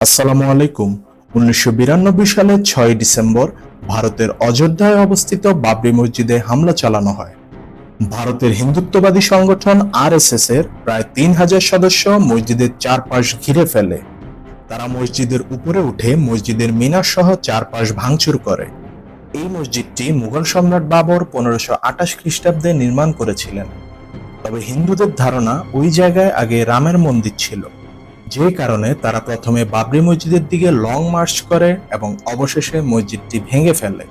আসসালামু আলাইকুম। উনিশশো সালের ছয় ডিসেম্বর ভারতের অযোধ্যায় অবস্থিত বাবরি মসজিদে হামলা চালানো হয়। ভারতের হিন্দুত্ববাদী সংগঠন আরএসএস এর প্রায় তিন হাজার সদস্য মসজিদের চারপাশ ঘিরে ফেলে। তারা মসজিদের উপরে উঠে মসজিদের মিনার সহ চারপাশ ভাঙচুর করে। এই মসজিদটি মুঘল সম্রাট বাবর পনেরোশো আঠাশ খ্রিস্টাব্দে নির্মাণ করেছিলেন। তবে হিন্দুদের ধারণা ওই জায়গায় আগে রামের মন্দির ছিল। যে কারণে তারা প্রথমে বাবরি মসজিদের দিকে লং মার্চ করে এবং অবশেষে মসজিদটি ভেঙে ফেলে।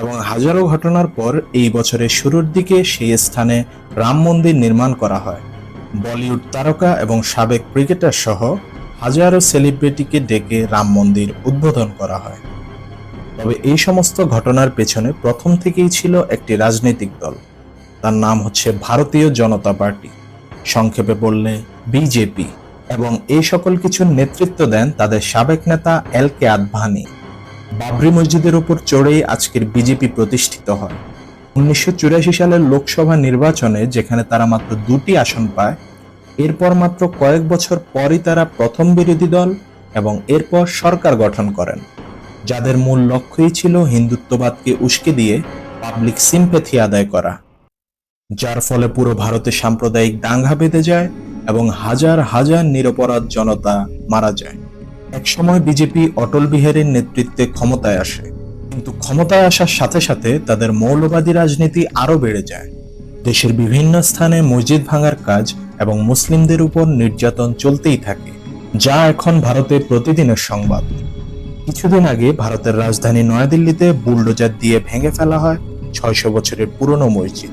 এবং হাজারো ঘটনার পর এই বছরের শুরুর দিকে সেই স্থানে রাম মন্দির নির্মাণ করা হয়। বলিউড তারকা এবং সাবেক ক্রিকেটার সহ হাজারো সেলিব্রিটিকে ডেকে রাম মন্দির উদ্বোধন করা হয়। তবে এই সমস্ত ঘটনার পেছনে প্রথম থেকেই ছিল একটি রাজনৈতিক দল। তার নাম হচ্ছে ভারতীয় জনতা পার্টি। সংক্ষেপে বললে, বিজেপি। এবং এই সকল কিছুর নেতৃত্ব দেন তাদের সাবেক নেতা এল কে আদভানি। বাবরি মসজিদের উপর চড়েই আজকের বিজেপি প্রতিষ্ঠিত হয়। উনিশশো চুরাশি সালের লোকসভা নির্বাচনে যেখানে তারা মাত্র দুটি আসন পায়, এরপর মাত্র কয়েক বছর পরই তারা প্রথম বিরোধী দল এবং এরপর সরকার গঠন করেন। যাদের মূল লক্ষ্যই ছিল হিন্দুত্ববাদকে উস্কে দিয়ে পাবলিক সিম্পেথি আদায় করা। যার ফলে পুরো ভারতে সাম্প্রদায়িক দাঙ্গা বেঁধে যায় এবং হাজার হাজার নিরপরাধ জনতা মারা যায়। একসময় বিজেপি অটল বিহারীর নেতৃত্বে ক্ষমতায় আসে। কিন্তু ক্ষমতায় আসার সাথে সাথে তাদের মৌলবাদী রাজনীতি আরও বেড়ে যায়। দেশের বিভিন্ন স্থানে মসজিদ ভাঙার কাজ এবং মুসলিমদের উপর নির্যাতন চলতেই থাকে, যা এখন ভারতে প্রতিদিনের সংবাদ। কিছুদিন আগে ভারতের রাজধানী নয়াদিল্লিতে বুলডোজার দিয়ে ভেঙে ফেলা হয় ছয়শো বছরের পুরনো মসজিদ।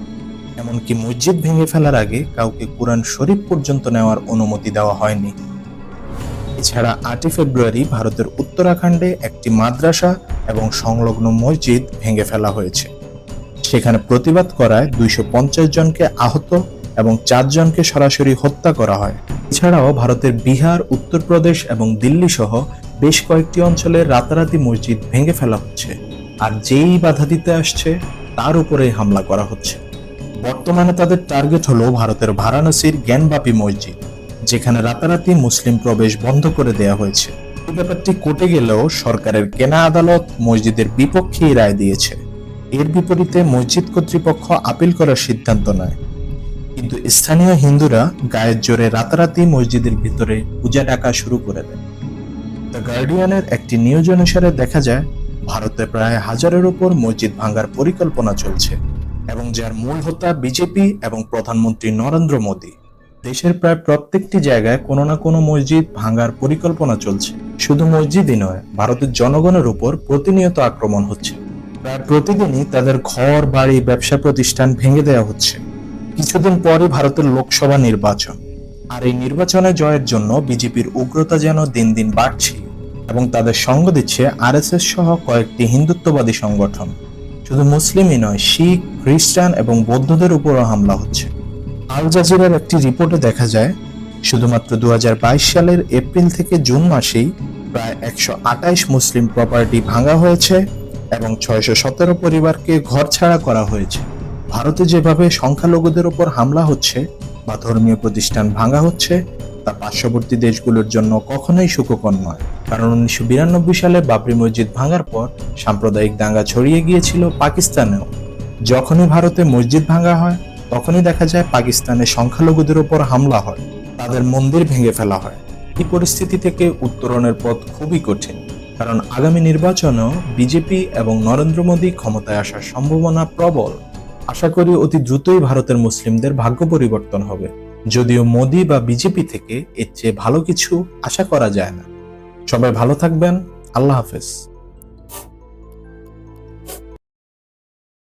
এমনকি মসজিদ ভেঙে ফেলার আগে কাউকে কোরআন শরীফ পর্যন্ত নেওয়ার অনুমতি দেওয়া হয়নি। এছাড়া আটই ফেব্রুয়ারি ভারতের উত্তরাখণ্ডে একটি মাদ্রাসা এবং সংলগ্ন মসজিদ ভেঙে ফেলা হয়েছে। সেখানে প্রতিবাদ করায় দুইশো পঞ্চাশ জনকে আহত এবং চারজনকে সরাসরি হত্যা করা হয়। এছাড়াও ভারতের বিহার, উত্তরপ্রদেশ এবং দিল্লি সহ বেশ কয়েকটি অঞ্চলে রাতারাতি মসজিদ ভেঙে ফেলা হচ্ছে। আর যেই বাধা দিতে আসছে, তার উপরেই হামলা করা হচ্ছে। বর্তমানে তাদের টার্গেট হলো ভারতের ভারাণসীর জ্ঞানবাপী মসজিদ, যেখানে রাতারাতি মুসলিম প্রবেশ বন্ধ করে দেওয়া হয়েছে। ব্যাপারটি কোর্টে গেলেও সরকারের কেনা আদালত মসজিদের বিপক্ষেই রায় দিয়েছে। এর বিপরীতে মসজিদ কর্তৃপক্ষ আপিল করার সিদ্ধান্ত নেয়। কিন্তু স্থানীয় হিন্দুরা গায়ের জোরে রাতারাতি মসজিদের ভিতরে পূজা ডাকা শুরু করে দেয়। দ্য গার্ডিয়ানের একটি নিউজ অনুসারে দেখা যায়, ভারতে প্রায় হাজারের উপর মসজিদ ভাঙার পরিকল্পনা চলছে। এবং যার মূল হোতা বিজেপি এবং প্রধানমন্ত্রী নরেন্দ্র মোদী। দেশের প্রায় প্রত্যেকটি জায়গায় কোনো না কোনো মসজিদ ভাঙার পরিকল্পনা চলছে। শুধু মসজিদই নয়, ভারতের জনগণের উপর প্রতিনিয়ত আক্রমণ হচ্ছে। প্রায় প্রতিদিনই তাদের ঘর, বাড়ি, ব্যবসা প্রতিষ্ঠান ভেঙে দেওয়া হচ্ছে। কিছুদিন পরই ভারতের লোকসভা নির্বাচন। আর এই নির্বাচনে জয়ের জন্য বিজেপির উগ্রতা যেন দিন দিন বাড়ছে এবং তাদের সঙ্গ দিচ্ছে আরএসএস সহ কয়েকটি হিন্দুত্ববাদী সংগঠন। শুধু মুসলিমই নয়, শিখ, খ্রিস্টান এবং বৌদ্ধদের উপরও হামলা হচ্ছে। আল জাজিরার একটি রিপোর্টে দেখা যায়, শুধুমাত্র দু হাজার বাইশ সালের এপ্রিল থেকে জুন মাসেই প্রায় একশো মুসলিম প্রপার্টি ভাঙা হয়েছে এবং ছয়শো সতেরো পরিবারকে ঘরছাড়া করা হয়েছে। ভারতে যেভাবে সংখ্যালঘুদের উপর হামলা হচ্ছে বা ধর্মীয় প্রতিষ্ঠান ভাঙা হচ্ছে তা পার্শ্ববর্তী দেশগুলোর জন্য কখনোই সুখকর নয়। কারণ উনিশশো বিরানব্বই সালে বাবরি মসজিদ ভাঙার পর সাম্প্রদায়িক দাঙ্গা ছড়িয়ে গিয়েছিল পাকিস্তানেও। যখনই ভারতে মসজিদ ভাঙা হয়, তখনই দেখা যায় পাকিস্তানে সংখ্যালঘুদের উপর হামলা হয়, তাদের মন্দির ভেঙে ফেলা হয়। এই পরিস্থিতি থেকে উত্তরণের পথ খুবই কঠিন, কারণ আগামী নির্বাচনেও বিজেপি এবং নরেন্দ্র মোদী ক্ষমতায় আসার সম্ভাবনা প্রবল। আশা করি অতি দ্রুতই ভারতের মুসলিমদের ভাগ্য পরিবর্তন হবে। যদিও মোদী বা বিজেপি থেকে এর চেয়ে ভালো কিছু আশা করা যায় না। সবাই ভালো থাকবেন। আল্লাহ হাফেজ।